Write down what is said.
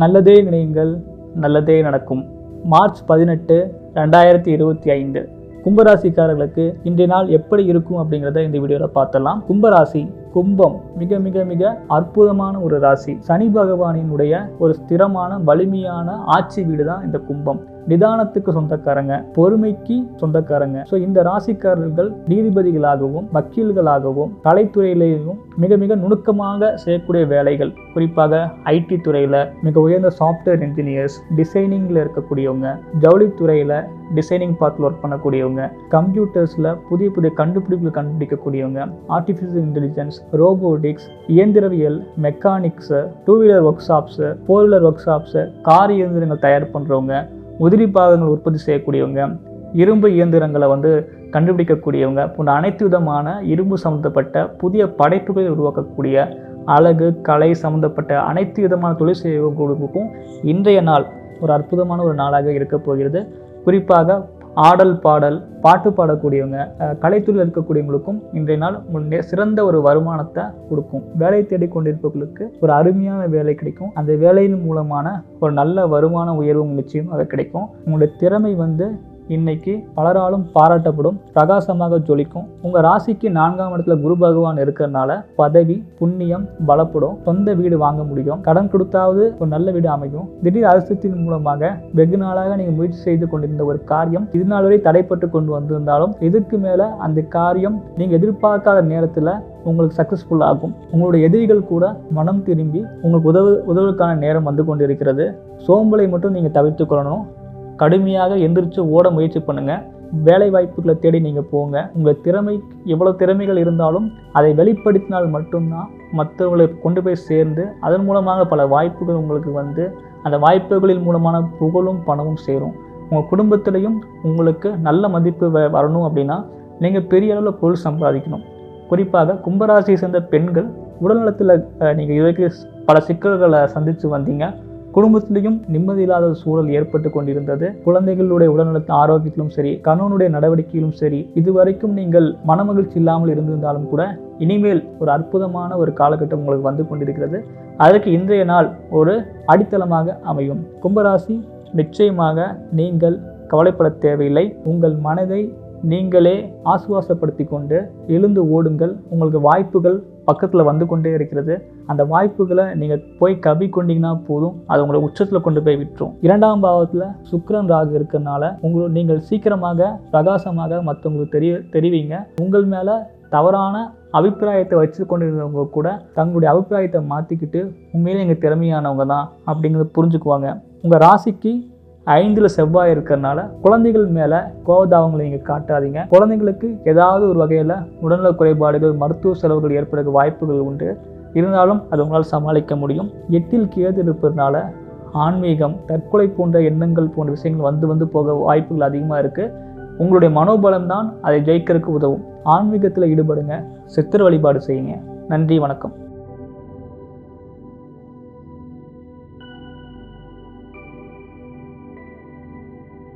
நல்லதே நினையுங்கள் நல்லதே நடக்கும். மார்ச் பதினெட்டு ரெண்டாயிரத்தி இருபத்தி ஐந்து. கும்பராசிக்காரர்களுக்கு இன்றைய நாள் எப்படி இருக்கும் அப்படிங்கிறத இந்த வீடியோவில் பார்த்தலாம் கும்பராசி கும்பம் மிக மிக மிக அற்புதமான ஒரு ராசி. சனி பகவானினுடைய ஒரு ஸ்திரமான வலிமையான ஆட்சி வீடு தான் இந்த கும்பம். நிதானத்துக்கு சொந்தக்காரங்க பொறுமைக்கு சொந்தக்காரங்க. ஸோ இந்த ராசிக்காரர்கள் நீதிபதிகளாகவும் வக்கீல்களாகவும் கலைத்துறையிலேயும் மிக மிக நுணுக்கமாக செய்யக்கூடிய வேலைகள். குறிப்பாக ஐடி துறையில் மிக உயர்ந்த சாஃப்ட்வேர் இன்ஜினியர்ஸ் டிசைனிங்கில் இருக்கக்கூடியவங்க. ஜவுளித்துறையில் டிசைனிங் பார்ட்டில் ஒர்க் பண்ணக்கூடியவங்க. கம்ப்யூட்டர்ஸில் புதிய புதிய கண்டுபிடிப்புகள் கண்டுபிடிக்கக்கூடியவங்க. ஆர்டிஃபிஷியல் இன்டெலிஜென்ஸ் ரோபோட்டிக்ஸ் இயந்திரவியல் mechanics two wheeler workshops four wheeler workshops car இயந்திரங்கள் தயார் பண்ணுறவங்க உதிரி பாகங்கள் உற்பத்தி செய்யக்கூடியவங்க இரும்பு இயந்திரங்களை வந்து கண்டுபிடிக்கக்கூடியவங்க போன்ற அனைத்து விதமான இரும்பு சம்மந்தப்பட்ட புதிய படைப்புகளை உருவாக்கக்கூடிய அழகு கலை சம்மந்தப்பட்ட அனைத்து விதமான தொழில் செய்யக்கூடியவங்களுக்கும் இன்றைய நாள் ஒரு அற்புதமான ஒரு நாளாக இருக்க போகிறது. குறிப்பாக ஆடல் பாடல் பாட்டு பாடக்கூடியவங்க கலைத்துறையில் இருக்கக்கூடியவங்களுக்கும் இன்றைய நாள் முன்னே சிறந்த ஒரு வருமானத்தை கொடுக்கும். வேலை தேடி கொண்டிருப்பவர்களுக்கு ஒரு அருமையான வேலை கிடைக்கும். அந்த வேலையின் மூலமான ஒரு நல்ல வருமான உயர்வும் நிச்சயமாக கிடைக்கும். உங்களுடைய திறமை வந்து இன்னைக்கு பலராலும் பாராட்டப்படும் பிரகாசமாக ஜொலிக்கும். உங்க ராசிக்கு நான்காம் இடத்துல குரு பகவான் இருக்கிறதுனால பதவி புண்ணியம் பலப்படும். சொந்த வீடு வாங்க முடியும். கடன் கொடுத்தாவது ஒரு நல்ல வீடு அமையும். திடீர் அரசத்தின் மூலமாக வெகு நாளாக நீங்க முயற்சி செய்து கொண்டிருந்த ஒரு காரியம் இது நாள் வரை தடைப்பட்டு கொண்டு வந்திருந்தாலும் இதுக்கு மேல அந்த காரியம் நீங்க எதிர்பார்க்காத நேரத்துல உங்களுக்கு சக்ஸஸ்ஃபுல் ஆகும். உங்களுடைய எதிரிகள் கூட மனம் திரும்பி உங்களுக்கு உதவு உதவுக்கான நேரம் வந்து கொண்டிருக்கிறது. சோம்பலை மட்டும் நீங்கள் தவிர்த்து கொள்ளணும். கடுமையாக எந்திரிச்சு ஓட முயற்சி பண்ணுங்கள் வேலை வாய்ப்புகளை தேடி நீங்கள் போங்க. உங்கள் திறமை எவ்வளோ திறமைகள் இருந்தாலும் அதை வெளிப்படுத்தினால் மட்டும்தான் மற்றவர்களை கொண்டு போய் சேர்ந்து அதன் மூலமாக பல வாய்ப்புகள் உங்களுக்கு வந்து அந்த வாய்ப்புகளின் மூலமான புகழும் பணமும் சேரும். உங்கள் குடும்பத்திலையும் உங்களுக்கு நல்ல மதிப்பு வ- வரணும் அப்படின்னா நீங்கள் பெரிய அளவில் பொருள் சம்பாதிக்கணும். குறிப்பாக கும்பராசியை சேர்ந்த பெண்கள் உடல்நலத்தில் நீங்கள் இதுவரைக்கும் பல சிக்கல்களை சந்தித்து வந்தீங்க. குடும்பத்திலையும் நிம்மதி இல்லாத சூழல் ஏற்பட்டு கொண்டிருந்தது. குழந்தைகளுடைய உடல்நலத்த ஆரோக்கியத்திலும் சரி கணவனுடைய நடவடிக்கையிலும் சரி இதுவரைக்கும் நீங்கள் மனமகிழ்ச்சி இல்லாமல் இருந்திருந்தாலும் கூட இனிமேல் ஒரு அற்புதமான ஒரு காலகட்டம் உங்களுக்கு வந்து கொண்டிருக்கிறது. அதற்கு இன்றைய நாள் ஒரு அடித்தளமாக அமையும். கும்பராசி நிச்சயமாக நீங்கள் கவலைப்பட தேவையில்லை. உங்கள் மனதை நீங்களே ஆசுவாசப்படுத்தி கொண்டு எழுந்து ஓடுங்கள். உங்களுக்கு வாய்ப்புகள் பக்கத்தில் வந்து கொண்டே இருக்கிறது. அந்த வாய்ப்புகளை நீங்கள் போய் கவி கொண்டீங்கன்னா போதும். அது உங்களை உச்சத்தில் கொண்டு போய் விட்டுரும். இரண்டாம் பாவத்தில் சுக்கரன் ராகு இருக்கிறனால உங்களை நீங்கள் சீக்கிரமாக பிரகாசமாக மற்றவங்களுக்கு தெரிய தெரிவிங்க. உங்கள் மேலே தவறான அபிப்பிராயத்தை வச்சு கொண்டிருந்தவங்க கூட தங்களுடைய அபிப்பிராயத்தை மாற்றிக்கிட்டு உண்மையிலே எங்கள் திறமையானவங்க தான் அப்படிங்கிறத புரிஞ்சுக்குவாங்க. உங்கள் ராசிக்கு ஐந்தில் செவ்வாய் இருக்கிறனால குழந்தைகள் மேலே கோபதாபங்களை நீங்கள் காட்டாதீங்க. குழந்தைங்களுக்கு ஏதாவது ஒரு வகையில் உடல்நல குறைபாடுகள் மருத்துவ செலவுகள் ஏற்பட வாய்ப்புகள் உண்டு. இருந்தாலும் அது உங்களால் சமாளிக்க முடியும். எட்டில் கேது இருப்பதுனால ஆன்மீகம் தற்கொலை போன்ற எண்ணங்கள் போன்ற விஷயங்கள் வந்து வந்து போக வாய்ப்புகள் அதிகமாக இருக்குது உங்களுடைய மனோபலம் தான் அதை ஜெயிக்கிறதுக்கு உதவும். ஆன்மீகத்தில் ஈடுபடுங்க. சித்திர வழிபாடு செய்யுங்க. நன்றி வணக்கம்.